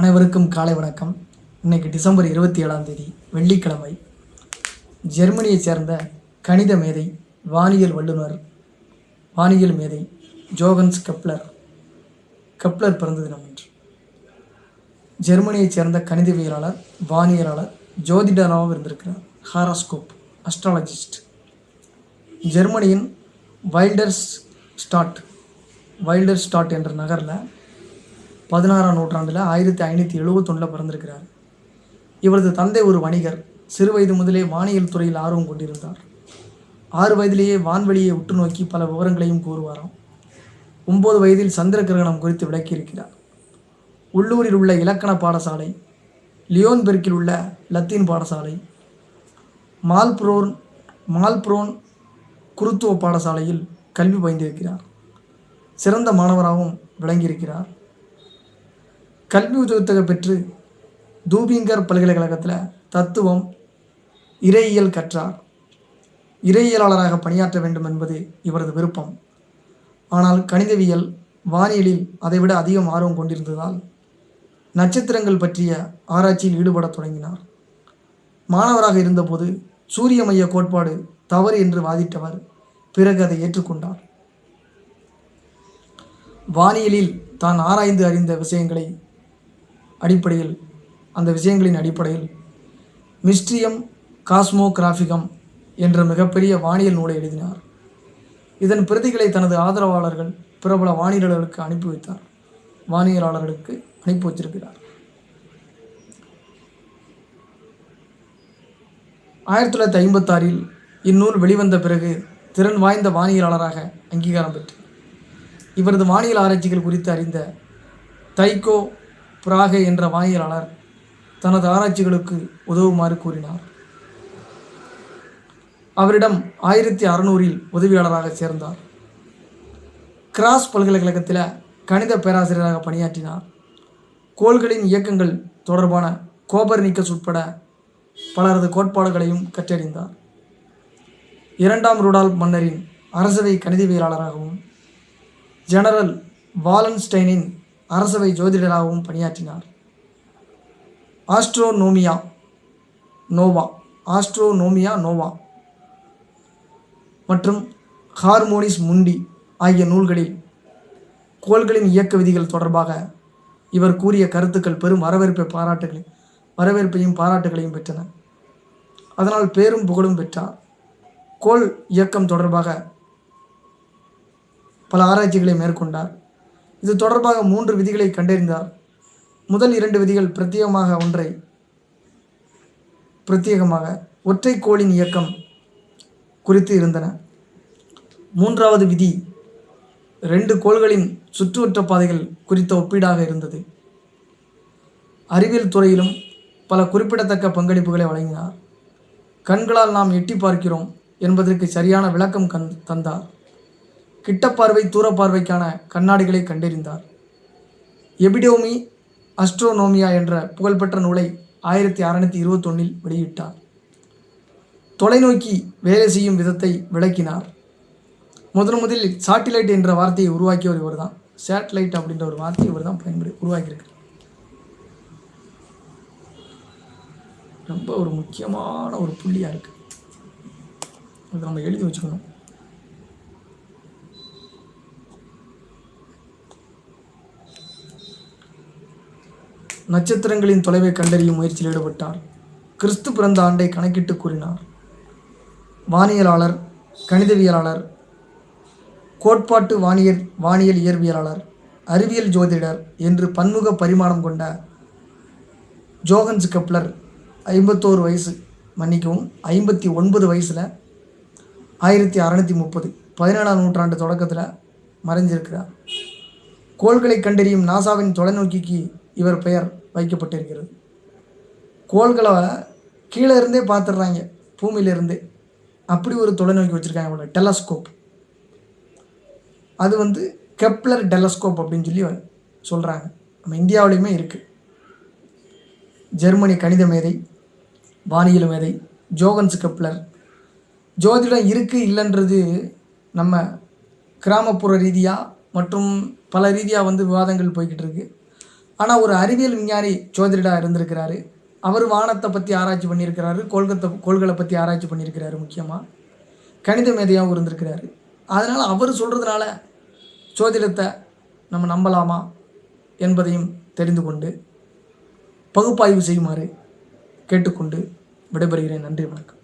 அனைவருக்கும் காலை வணக்கம். இன்னைக்கு டிசம்பர் இருபத்தி ஏழாம் தேதி வெள்ளிக்கிழமை. ஜெர்மனியைச் சேர்ந்த கணித மேதை வானியல் வல்லுனர் வானியல் மேதை ஜோகன்ஸ் கப்ளர். கப்ளர் பிறந்த தினம் என்று ஜெர்மனியைச் சேர்ந்த கணிதவியலாளர் வானியலாளர் ஜோதிடராகவும் இருந்திருக்கிறார். Horoscope astrologist. ஜெர்மனியின் Weil der Stadt Weil der Stadt என்ற நகரில் பதினாறாம் நூற்றாண்டில் ஆயிரத்தி ஐநூற்றி எழுபத்தொன்னில் பிறந்திருக்கிறார். இவரது தந்தை ஒரு வணிகர். சிறு வயது முதலே வானியல் துறையில் ஆர்வம் கொண்டிருந்தார். ஆறு வயதிலேயே வான்வெளியை உற்று நோக்கி பல விவரங்களையும் கூறுவாராம். ஒம்பது வயதில் சந்திர கிரகணம் குறித்து விளக்கியிருக்கிறார். உள்ளூரில் உள்ள இலக்கண பாடசாலை லியோன்பெர்க்கில் உள்ள லத்தீன் பாடசாலை மால்ப்ரோன் மால்ப்ரோன் குருத்துவ பாடசாலையில் கல்வி பயின்றிருக்கிறார். சிறந்த மாணவராகவும் விளங்கியிருக்கிறார். கல்வி உதவித்தொகை பெற்று தூபிங்கர் பல்கலைக்கழகத்தில் தத்துவம் இறையியல் கற்றார். இறையியலாளராக பணியாற்ற வேண்டும் என்பது இவரது விருப்பம். ஆனால் கணிதவியல் வானியலில் அதைவிட அதிகம் ஆர்வம் கொண்டிருந்ததால் நட்சத்திரங்கள் பற்றிய ஆராய்ச்சியில் ஈடுபடத் தொடங்கினார். மாணவராக இருந்தபோது சூரிய மைய கோட்பாடு தவறு என்று வாதிட்டவர் பிறகு அதை ஏற்றுக்கொண்டார். வானியலில் தான் ஆராய்ந்து அறிந்த விஷயங்களை அடிப்படையில் அந்த விஷயங்களின் அடிப்படையில் மிஸ்ட்ரியம் காஸ்மோகிராஃபிகம் என்ற மிகப்பெரிய வானியல் நூலை எழுதினார். இதன் பிரதிகளை தனது ஆதரவாளர்கள் பிரபல வானியலாளர்களுக்கு அனுப்பி வைத்தார். வானியலாளர்களுக்கு அனுப்பி வச்சிருக்கிறார் ஆயிரத்தி தொள்ளாயிரத்தி ஐம்பத்தாறில் இந்நூல் வெளிவந்த பிறகு திறன் வாய்ந்த வானியலாளராக அங்கீகாரம் பெற்றார். இவரது வானியல் ஆராய்ச்சிகள் குறித்து அறிந்த தைகோ பிராகே என்ற வாயிலாளர் தனது ஆராய்ச்சிகளுக்கு உதவுமாறு கூறினார். அவரிடம் ஆயிரத்தி அறுநூறில் உதவியாளராக சேர்ந்தார். கிராஸ் பல்கலைக்கழகத்தில் கணித பேராசிரியராக பணியாற்றினார். கோள்களின் இயக்கங்கள் தொடர்பான கோபர்னிக்கஸ் உட்பட பலரது கோட்பாடுகளையும் கற்றறிந்தார். இரண்டாம் ரூடால் மன்னரின் அரசவை கணிதவியலாளராகவும் ஜெனரல் வாலன்ஸ்டைனின் அரசவை ஜோதிடராகவும் பணியாற்றினார். ஆஸ்ட்ரோனோமியா நோவா ஆஸ்ட்ரோனோமியா நோவா மற்றும் ஹார்மோனிஸ் முண்டி ஆகிய நூல்களில் கோள்களின் இயக்க விதிகள் தொடர்பாக இவர் கூறிய கருத்துக்கள் பெரும் வரவேற்பை பாராட்டுகளை வரவேற்பையும் பாராட்டுகளையும் பெற்றன. அதனால் பேரும் புகழும் பெற்றார். கோள் இயக்கம் தொடர்பாக பல ஆராய்ச்சிகளை மேற்கொண்டார். இது தொடர்பாக மூன்று விதிகளை கண்டறிந்தார். முதல் இரண்டு விதிகள் பிரத்யேகமாக ஒன்றை பிரத்யேகமாக ஒற்றை கோளின் இயக்கம் குறித்து இருந்தன. மூன்றாவது விதி ரெண்டு கோள்களின் சுற்றுவட்ட பாதைகள் குறித்த ஒப்பீடாக இருந்தது. அறிவியல் துறையிலும் பல குறிப்பிடத்தக்க பங்களிப்புகளை வழங்கினார். கண்களால் நாம் எட்டி பார்க்கிறோம் என்பதற்கு சரியான விளக்கம் கந் தந்தார். கிட்டப்பார்வை தூரப்பார்வைக்கான கண்ணாடிகளை கண்டறிந்தார். எபிடோமி அஸ்ட்ரோனோமியா என்ற புகழ்பெற்ற நூலை ஆயிரத்தி அறநூற்றி இருபத்தொன்னில் வெளியிட்டார். தொலைநோக்கி வேலை செய்யும் விதத்தை விளக்கினார். முதன் முதலில் சாட்டிலைட் என்ற வார்த்தையை உருவாக்கியவர் இவர் தான் சேட்டலைட் அப்படின்ற ஒரு வார்த்தையை இவர் தான் பயன்படு உருவாக்கியிருக்கார். ரொம்ப ஒரு முக்கியமான ஒரு புள்ளியாக இருக்குது அதை நம்ம எழுதி வச்சுக்கணும். நட்சத்திரங்களின் தொலைவை கண்டறியும் முயற்சியில் ஈடுபட்டார். கிறிஸ்து பிறந்த ஆண்டை கணக்கிட்டு கூறினார். வானியலாளர் கணிதவியலாளர் கோட்பாட்டு வானியல் வானியல் இயற்பியலாளர் அறிவியல் ஜோதிடர் என்று பன்முக பரிமாணம் கொண்ட ஜோகன்ஸ் கப்லர் ஐம்பத்தோரு வயசு மன்னிக்கவும் ஐம்பத்தி ஒன்பது வயசில் ஆயிரத்தி அறநூற்றி முப்பது பதினேழாம் நூற்றாண்டு தொடக்கத்தில் மறைஞ்சிருக்கிறார். கோள்களை கண்டறியும் நாசாவின் தொலைநோக்கிக்கு இவர் பெயர் வைக்கப்பட்டிருக்கிறது. கோள்களை கீழே இருந்தே பார்த்துடுறாங்க பூமியிலிருந்தே. அப்படி ஒரு தொலைநோக்கி வச்சுருக்காங்க இவ்வளோ டெலஸ்கோப். அது வந்து கெப்லர் டெலஸ்கோப் அப்படின்னு சொல்லி சொல்கிறாங்க நம்ம இந்தியாவிலையுமே இருக்குது ஜெர்மனி கணித மேதை வானியல் மேதை ஜோகன்ஸ் கெப்லர் ஜோதிடம் இருக்குது இல்லைன்றது நம்ம கிராமப்புற ரீதியாக மற்றும் பல ரீதியாக வந்து விவாதங்கள் போய்கிட்டு இருக்குது ஆனால் ஒரு அறிவியல் விஞ்ஞானி ஜோதிடராக இருந்திருக்கிறாரு. அவர் வானத்தை பற்றி ஆராய்ச்சி பண்ணியிருக்கிறாரு. கோள்கத்தை கோள்களை பற்றி ஆராய்ச்சி பண்ணியிருக்கிறாரு முக்கியமாக கணித மேதையாகவும் இருந்திருக்கிறாரு. அதனால் அவர் சொல்கிறதுனால ஜோதிடத்தை நம்ம நம்பலாமா என்பதையும் தெரிந்து கொண்டு பகுப்பாய்வு செய்யுமாறு கேட்டுக்கொண்டு விடைபெறுகிறேன். நன்றி வணக்கம்.